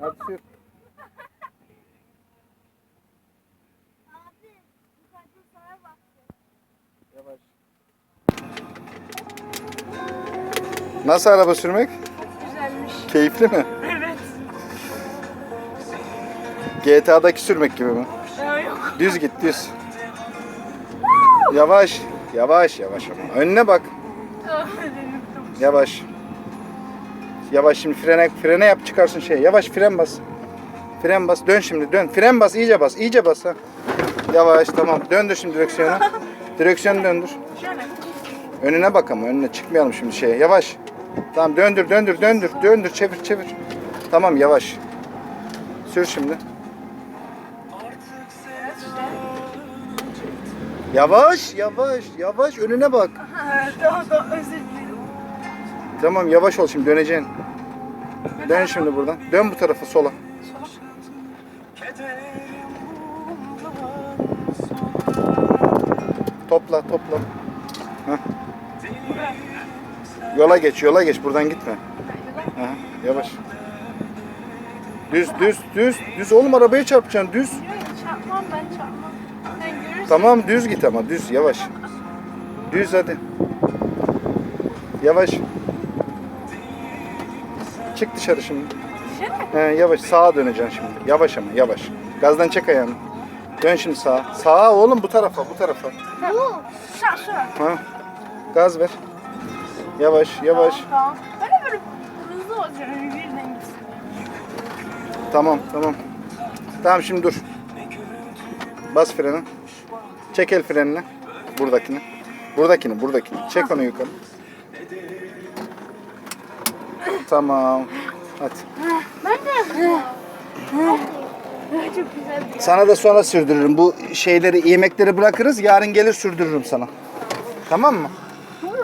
Hadi sür. Abi, yukarıda sana bak. Yavaş. Nasıl araba sürmek? Güzelmiş. Keyifli mi? Evet. GTA'daki sürmek gibi mi? Ya yok. Düz git düz. Yavaş. Yavaş yavaş ama. Önüne bak. Yavaş. Yavaş şimdi frene frene yap çıkarsın şey. Yavaş fren bas. Fren bas. Dön şimdi dön. Fren bas iyice bas. iyice bas ha. Yavaş tamam. Döndür şimdi direksiyonu. Direksiyonu döndür. Önüne bak ama önüne çıkmayalım şimdi şeye. Yavaş. Tamam döndür döndür döndür döndür çevir çevir. Tamam yavaş. Sür şimdi. Yavaş yavaş yavaş önüne bak. Ha, tamam tamam özür dilerim. Tamam yavaş ol şimdi döneceksin. Dön şimdi buradan. Dön bu tarafa sola. Topla topla. Heh. Yola geç yola geç buradan gitme. Aha, yavaş. Düz düz düz düz oğlum arabaya çarpacaksın düz. Çarpmam ben çarpmam. Sen görürsün. Tamam düz git ama düz yavaş. Düz hadi. Yavaş. Çık dışarı şimdi. He, yavaş sağa döneceksin şimdi. Yavaş ama yavaş. Gazdan çek ayağını. Dön şimdi sağa. Sağa oğlum bu tarafa bu tarafa. Bu. Şu şu. Ha. Gaz ver. Yavaş yavaş. Tamam, tamam. Böyle böyle hızlı olacak. Öyle birden gitsin. Tamam tamam. Tamam şimdi dur. Bas freni. Çek el frenini. Buradakini. Buradakini buradakini. Çek onu yukarı. Tamam. Hadi. Ben de. Çok güzel. Sana da sonra sürdürürüm. Bu şeyleri, yemekleri bırakırız. Yarın gelir sürdürürüm sana. Tamam mı?